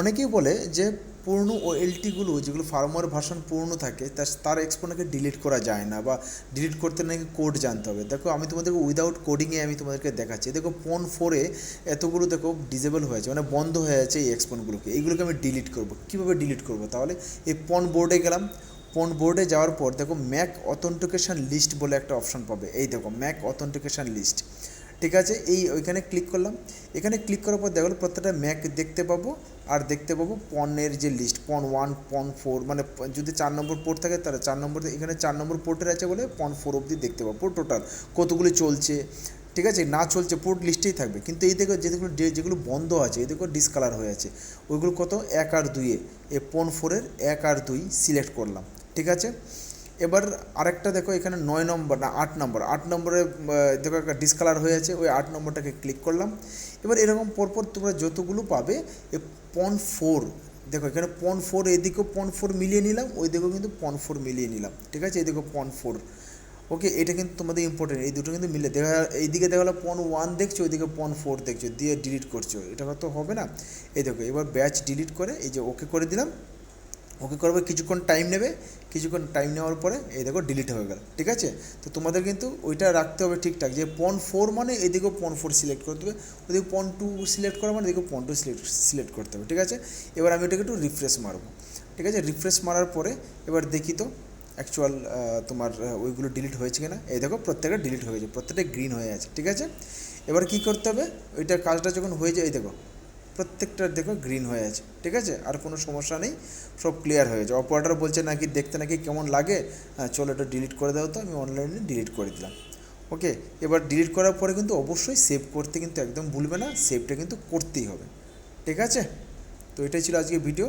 অনেকেই বলে যে পুরনো ও এলটিগুলো যেগুলো ফার্মার ভার্সন পুরনো থাকে তা তার এক্সপোনাকে ডিলিট করা যায় না বা ডিলিট করতে নাকি কোড জানতে হবে। দেখো, আমি তোমাদেরকে উইদাউট কোডিংয়ে আমি তোমাদেরকে দেখাচ্ছি। দেখো ফোন ফোরে এতগুলো, দেখো ডিজেবল হয়েছে মানে বন্ধ হয়ে আছে এই এক্সপোনগুলোকে এইগুলোকে আমি ডিলিট করব। কীভাবে ডিলিট করব? তাহলে এই পন বোর্ডে গেলাম। পন বোর্ডে যাওয়ার পর, দেখো ম্যাক অথেন্টিকেশন লিস্ট বলে একটা অপশন পাবে। এই দেখো ম্যাক অথেন্টিকেশন লিস্ট ঠিক আছে, এই ওইখানে ক্লিক করলাম। এখানে ক্লিক করার পর দেখো প্রত্যেকটা ম্যাক দেখতে পাবো, আর দেখতে পাবো পনেরো যে লিস্ট পন ওয়ান পন ফোর মানে যদি চার নম্বর পোর্ট থাকে তাহলে চার নম্বর এখানে চার নম্বর পোর্টের আছে বলে পন ফোর অবধি দেখতে পাবো টোটাল কতগুলি চলছে, ঠিক আছে, না চলছে পোর্ট লিস্টেই থাকবে। কিন্তু এই দেখো যেগুলো যেগুলো বন্ধ আছে, এই দেখো ডিসকালার হয়ে আছে। ওইগুলো কত? এক আর দুইয়ে। এ পন ফোরের এক আর দুই সিলেক্ট করলাম, ঠিক আছে? এবার আরেকটা দেখো, এখানে নয় নম্বর, না, আট নম্বর। আট নম্বরে দেখো একটা ডিসকালার হয়ে আছে, ওই আট নম্বরটাকে ক্লিক করলাম। এবার এরকম পরপর তোমরা যতগুলো পাবে, এ পন ফোর দেখো এখানে পন ফোর এদিকেও পন ফোর মিলিয়ে নিলাম, ওই দিকেও কিন্তু পন ফোর মিলিয়ে নিলাম, ঠিক আছে? এদিকেও পন ফোর ওকে এটা কিন্তু তোমাদের ইম্পর্টেন্ট এই দুটো কিন্তু মিলে, দেখা এইদিকে দেখা গেলো পন ওয়ান দেখছ, ওইদিকে পন ফোর দেখছ, দিয়ে ডিলিট করছ, এটা তো হবে না। এই দেখো, এবার ব্যাচ ডিলিট করে, এই যে ওকে করে দিলাম। ওকে করবে, কিছুক্ষণ টাইম নেবে, কিছুক্ষণ টাইম নেওয়ার পরে এই দেখো ডিলিট হয়ে গেল, ঠিক আছে? তো তোমাদের কিন্তু ওইটা রাখতে হবে ঠিকঠাক, যে পন ফোর মানে এদিকেও পন ফোর সিলেক্ট করতে হবে ওদিকে পন টু সিলেক্ট করা মানে এদিকে পন টু সিলেক্ট সিলেক্ট করতে হবে, ঠিক আছে? এবার আমি ওটাকে একটু রিফ্রেশ মারবো, ঠিক আছে? রিফ্রেশ মারার পরে এবার দেখি তো অ্যাকচুয়াল তোমার ওইগুলো ডিলিট হয়েছে কিনা? এই দেখো প্রত্যেকটা ডিলিট হয়ে গেছে, প্রত্যেকটা গ্রিন হয়ে আছে, ঠিক আছে? এবার কি করতে হবে? ওইটার কাজটা যখন হয়ে যায়, এই দেখো প্রত্যেকটা দেখো গ্রিন হয়ে আছে, ঠিক আছে? আর কোনো সমস্যা নেই, সব ক্লিয়ার হয়ে যায় অপারেটার বলছে নাকি দেখতে নাকি কেমন লাগে? হ্যাঁ চলো এটা ডিলিট করে দাও তো, আমি অনলাইনে ডিলিট করে দিলাম। ওকে এবার ডিলিট করার পরে কিন্তু অবশ্যই সেভ করতে কিন্তু একদম ভুলবে না সেভটা কিন্তু করতেই হবে। ঠিক আছে? তো এটাই ছিল আজকে ভিডিও